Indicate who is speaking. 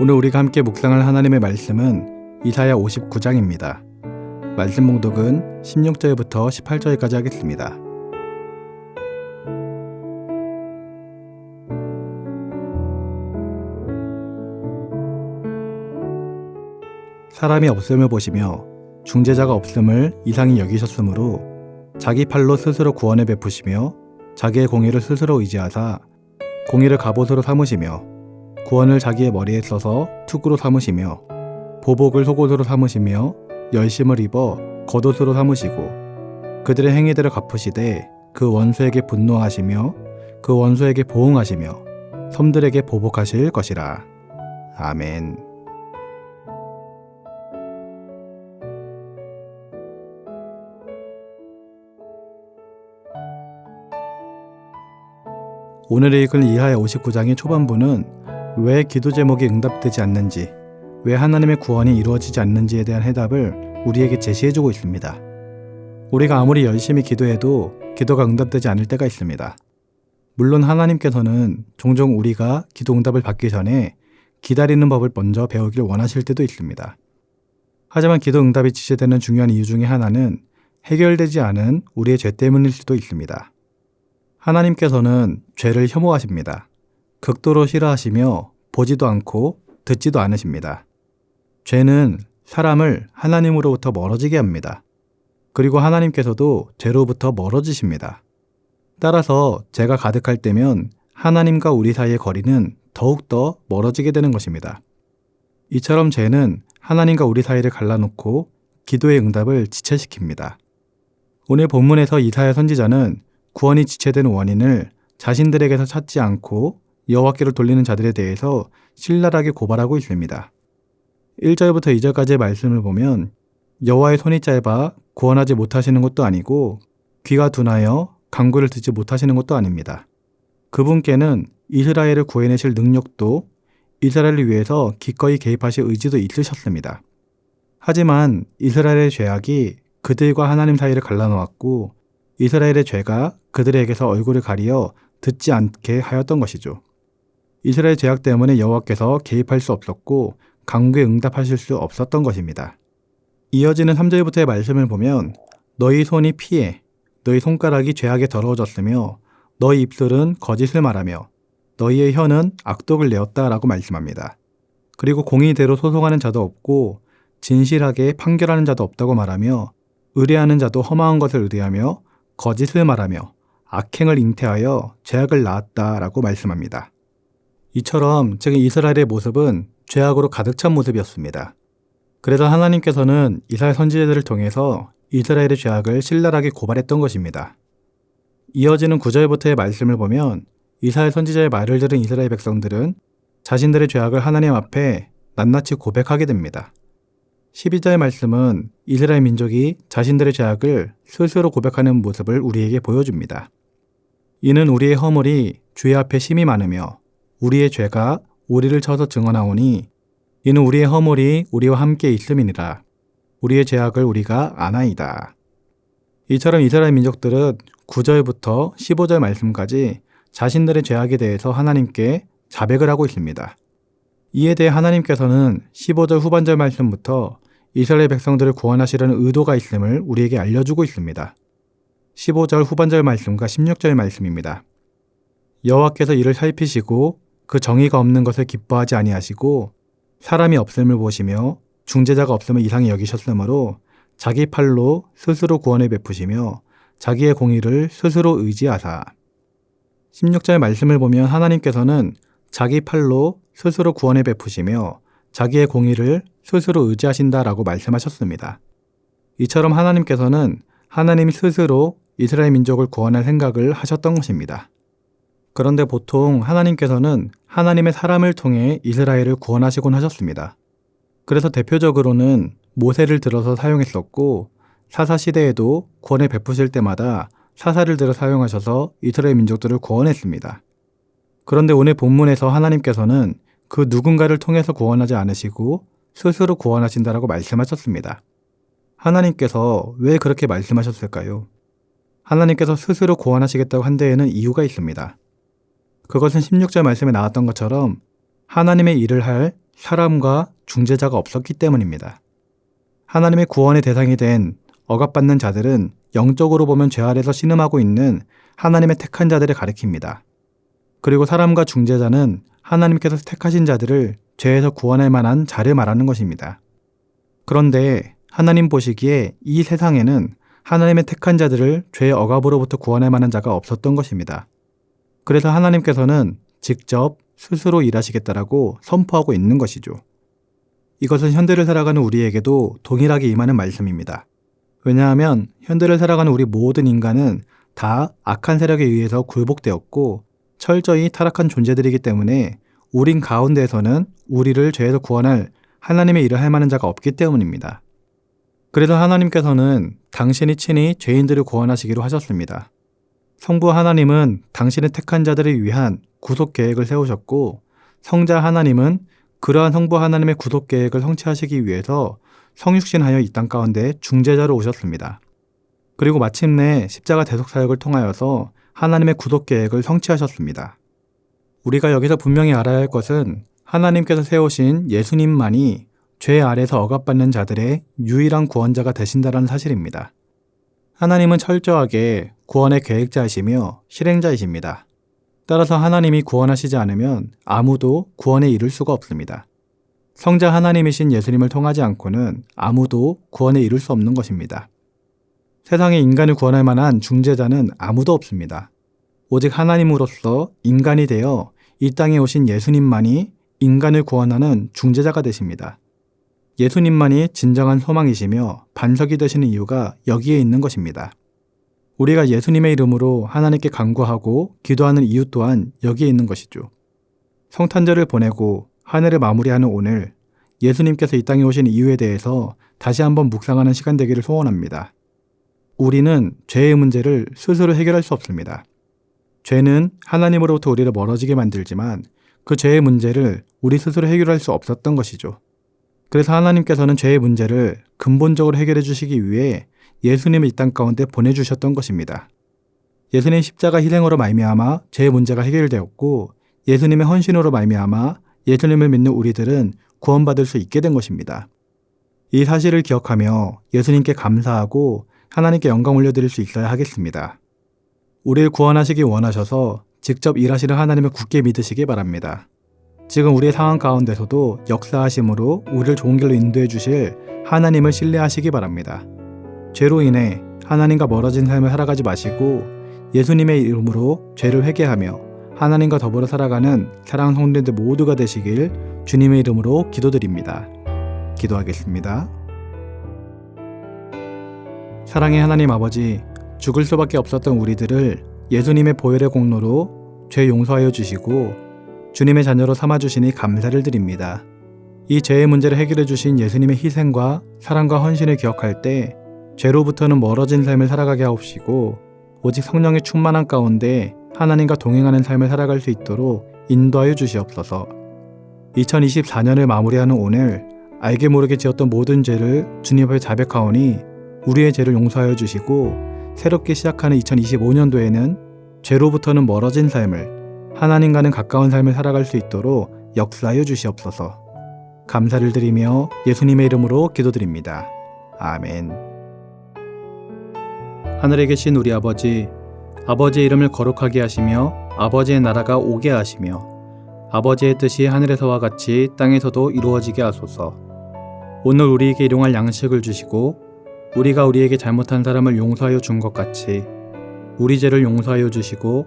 Speaker 1: 오늘 우리가 함께 묵상할 하나님의 말씀은 이사야 59장입니다. 말씀 봉독은 16절부터 18절까지 하겠습니다. 사람이 없음을 보시며 중재자가 없음을 이상히 여기셨으므로 자기 팔로 스스로 구원을 베푸시며 자기의 공의를 스스로 의지하사 공의를 갑옷으로 삼으시며 구원을 자기의 머리에 써서 투구로 삼으시며 보복을 속옷으로 삼으시며 열심을 입어 겉옷으로 삼으시고 그들의 행위대로 갚으시되 그 원수에게 분노하시며 그 원수에게 보응하시며 섬들에게 보복하실 것이라. 아멘. 오늘 읽은 이하의 59장의 초반부는 왜 기도 제목이 응답되지 않는지, 왜 하나님의 구원이 이루어지지 않는지에 대한 해답을 우리에게 제시해주고 있습니다. 우리가 아무리 열심히 기도해도 기도가 응답되지 않을 때가 있습니다. 물론 하나님께서는 종종 우리가 기도 응답을 받기 전에 기다리는 법을 먼저 배우길 원하실 때도 있습니다. 하지만 기도 응답이 지체되는 중요한 이유 중에 하나는 해결되지 않은 우리의 죄 때문일 수도 있습니다. 하나님께서는 죄를 혐오하십니다. 극도로 싫어하시며 보지도 않고 듣지도 않으십니다. 죄는 사람을 하나님으로부터 멀어지게 합니다. 그리고 하나님께서도 죄로부터 멀어지십니다. 따라서 죄가 가득할 때면 하나님과 우리 사이의 거리는 더욱더 멀어지게 되는 것입니다. 이처럼 죄는 하나님과 우리 사이를 갈라놓고 기도의 응답을 지체시킵니다. 오늘 본문에서 이사야 선지자는 구원이 지체된 원인을 자신들에게서 찾지 않고 여호와께로 돌리는 자들에 대해서 신랄하게 고발하고 있습니다. 1절부터 2절까지의 말씀을 보면 여호와의 손이 짧아 구원하지 못하시는 것도 아니고 귀가 둔하여 강구를 듣지 못하시는 것도 아닙니다. 그분께는 이스라엘을 구해내실 능력도 이스라엘을 위해서 기꺼이 개입하실 의지도 있으셨습니다. 하지만 이스라엘의 죄악이 그들과 하나님 사이를 갈라놓았고 이스라엘의 죄가 그들에게서 얼굴을 가리어 듣지 않게 하였던 것이죠. 이스라엘 죄악 때문에 여호와께서 개입할 수 없었고 강구에 응답하실 수 없었던 것입니다. 이어지는 3절부터의 말씀을 보면 너희 손이 피해 너희 손가락이 죄악에 더러워졌으며 너희 입술은 거짓을 말하며 너희의 혀는 악독을 내었다라고 말씀합니다. 그리고 공의대로 소송하는 자도 없고 진실하게 판결하는 자도 없다고 말하며 의뢰하는 자도 허망한 것을 의뢰하며 거짓을 말하며 악행을 잉태하여 죄악을 낳았다라고 말씀합니다. 이처럼 지금 이스라엘의 모습은 죄악으로 가득 찬 모습이었습니다. 그래서 하나님께서는 이스라엘 선지자들을 통해서 이스라엘의 죄악을 신랄하게 고발했던 것입니다. 이어지는 9절부터의 말씀을 보면 이스라엘 선지자의 말을 들은 이스라엘 백성들은 자신들의 죄악을 하나님 앞에 낱낱이 고백하게 됩니다. 12절의 말씀은 이스라엘 민족이 자신들의 죄악을 스스로 고백하는 모습을 우리에게 보여줍니다. 이는 우리의 허물이 주의 앞에 심이 많으며 우리의 죄가 우리를 쳐서 증언하오니 이는 우리의 허물이 우리와 함께 있음이니라. 우리의 죄악을 우리가 아나이다. 이처럼 이스라엘 민족들은 9절부터 15절 말씀까지 자신들의 죄악에 대해서 하나님께 자백을 하고 있습니다. 이에 대해 하나님께서는 15절 후반절 말씀부터 이스라엘 백성들을 구원하시려는 의도가 있음을 우리에게 알려주고 있습니다. 15절 후반절 말씀과 16절 말씀입니다. 여호와께서 이를 살피시고 그 정의가 없는 것을 기뻐하지 아니하시고 사람이 없음을 보시며 중재자가 없음을 이상히 여기셨으므로 자기 팔로 스스로 구원을 베푸시며 자기의 공의를 스스로 의지하사 16절 말씀을 보면 하나님께서는 자기 팔로 스스로 구원을 베푸시며 자기의 공의를 스스로 의지하신다라고 말씀하셨습니다. 이처럼 하나님께서는 하나님 스스로 이스라엘 민족을 구원할 생각을 하셨던 것입니다. 그런데 보통 하나님께서는 하나님의 사람을 통해 이스라엘을 구원하시곤 하셨습니다. 그래서 대표적으로는 모세를 들어서 사용했었고 사사 시대에도 구원을 베푸실 때마다 사사를 들어 사용하셔서 이스라엘 민족들을 구원했습니다. 그런데 오늘 본문에서 하나님께서는 그 누군가를 통해서 구원하지 않으시고 스스로 구원하신다라고 말씀하셨습니다. 하나님께서 왜 그렇게 말씀하셨을까요? 하나님께서 스스로 구원하시겠다고 한 데에는 이유가 있습니다. 그것은 16절 말씀에 나왔던 것처럼 하나님의 일을 할 사람과 중재자가 없었기 때문입니다. 하나님의 구원의 대상이 된 억압받는 자들은 영적으로 보면 죄 아래서 신음하고 있는 하나님의 택한 자들을 가리킵니다. 그리고 사람과 중재자는 하나님께서 택하신 자들을 죄에서 구원할 만한 자를 말하는 것입니다. 그런데 하나님 보시기에 이 세상에는 하나님의 택한 자들을 죄의 억압으로부터 구원할 만한 자가 없었던 것입니다. 그래서 하나님께서는 직접 스스로 일하시겠다라고 선포하고 있는 것이죠. 이것은 현대를 살아가는 우리에게도 동일하게 임하는 말씀입니다. 왜냐하면 현대를 살아가는 우리 모든 인간은 다 악한 세력에 의해서 굴복되었고 철저히 타락한 존재들이기 때문에 우린 가운데에서는 우리를 죄에서 구원할 하나님의 일을 할 만한 자가 없기 때문입니다. 그래서 하나님께서는 당신이 친히 죄인들을 구원하시기로 하셨습니다. 성부 하나님은 당신의 택한 자들을 위한 구속 계획을 세우셨고 성자 하나님은 그러한 성부 하나님의 구속 계획을 성취하시기 위해서 성육신하여 이 땅 가운데 중재자로 오셨습니다. 그리고 마침내 십자가 대속 사역을 통하여서 하나님의 구속 계획을 성취하셨습니다. 우리가 여기서 분명히 알아야 할 것은 하나님께서 세우신 예수님만이 죄 아래서 억압받는 자들의 유일한 구원자가 되신다는 사실입니다. 하나님은 철저하게 구원의 계획자이시며 실행자이십니다. 따라서 하나님이 구원하시지 않으면 아무도 구원에 이를 수가 없습니다. 성자 하나님이신 예수님을 통하지 않고는 아무도 구원에 이를 수 없는 것입니다. 세상에 인간을 구원할 만한 중재자는 아무도 없습니다. 오직 하나님으로서 인간이 되어 이 땅에 오신 예수님만이 인간을 구원하는 중재자가 되십니다. 예수님만이 진정한 소망이시며 반석이 되시는 이유가 여기에 있는 것입니다. 우리가 예수님의 이름으로 하나님께 간구하고 기도하는 이유 또한 여기에 있는 것이죠. 성탄절을 보내고 한 해를 마무리하는 오늘 예수님께서 이 땅에 오신 이유에 대해서 다시 한번 묵상하는 시간 되기를 소원합니다. 우리는 죄의 문제를 스스로 해결할 수 없습니다. 죄는 하나님으로부터 우리를 멀어지게 만들지만 그 죄의 문제를 우리 스스로 해결할 수 없었던 것이죠. 그래서 하나님께서는 죄의 문제를 근본적으로 해결해 주시기 위해 예수님을 이 땅 가운데 보내주셨던 것입니다. 예수님의 십자가 희생으로 말미암아 죄의 문제가 해결되었고 예수님의 헌신으로 말미암아 예수님을 믿는 우리들은 구원받을 수 있게 된 것입니다. 이 사실을 기억하며 예수님께 감사하고 하나님께 영광 올려드릴 수 있어야 하겠습니다. 우리를 구원하시기 원하셔서 직접 일하시는 하나님을 굳게 믿으시기 바랍니다. 지금 우리의 상황 가운데서도 역사하심으로 우리를 좋은 길로 인도해 주실 하나님을 신뢰하시기 바랍니다. 죄로 인해 하나님과 멀어진 삶을 살아가지 마시고 예수님의 이름으로 죄를 회개하며 하나님과 더불어 살아가는 사랑하는 성도들 모두가 되시길 주님의 이름으로 기도드립니다. 기도하겠습니다. 사랑의 하나님 아버지, 죽을 수밖에 없었던 우리들을 예수님의 보혈의 공로로 죄 용서하여 주시고 주님의 자녀로 삼아 주시니 감사를 드립니다. 이 죄의 문제를 해결해 주신 예수님의 희생과 사랑과 헌신을 기억할 때 죄로부터는 멀어진 삶을 살아가게 하옵시고 오직 성령의 충만한 가운데 하나님과 동행하는 삶을 살아갈 수 있도록 인도하여 주시옵소서. 2024년을 마무리하는 오늘 알게 모르게 지었던 모든 죄를 주님 앞에 자백하오니 우리의 죄를 용서하여 주시고 새롭게 시작하는 2025년도에는 죄로부터는 멀어진 삶을 하나님과는 가까운 삶을 살아갈 수 있도록 역사하여 주시옵소서. 감사를 드리며 예수님의 이름으로 기도드립니다. 아멘. 하늘에 계신 우리 아버지, 아버지의 이름을 거룩하게 하시며 아버지의 나라가 오게 하시며 아버지의 뜻이 하늘에서와 같이 땅에서도 이루어지게 하소서. 오늘 우리에게 일용할 양식을 주시고 우리가 우리에게 잘못한 사람을 용서하여 준 것 같이 우리 죄를 용서하여 주시고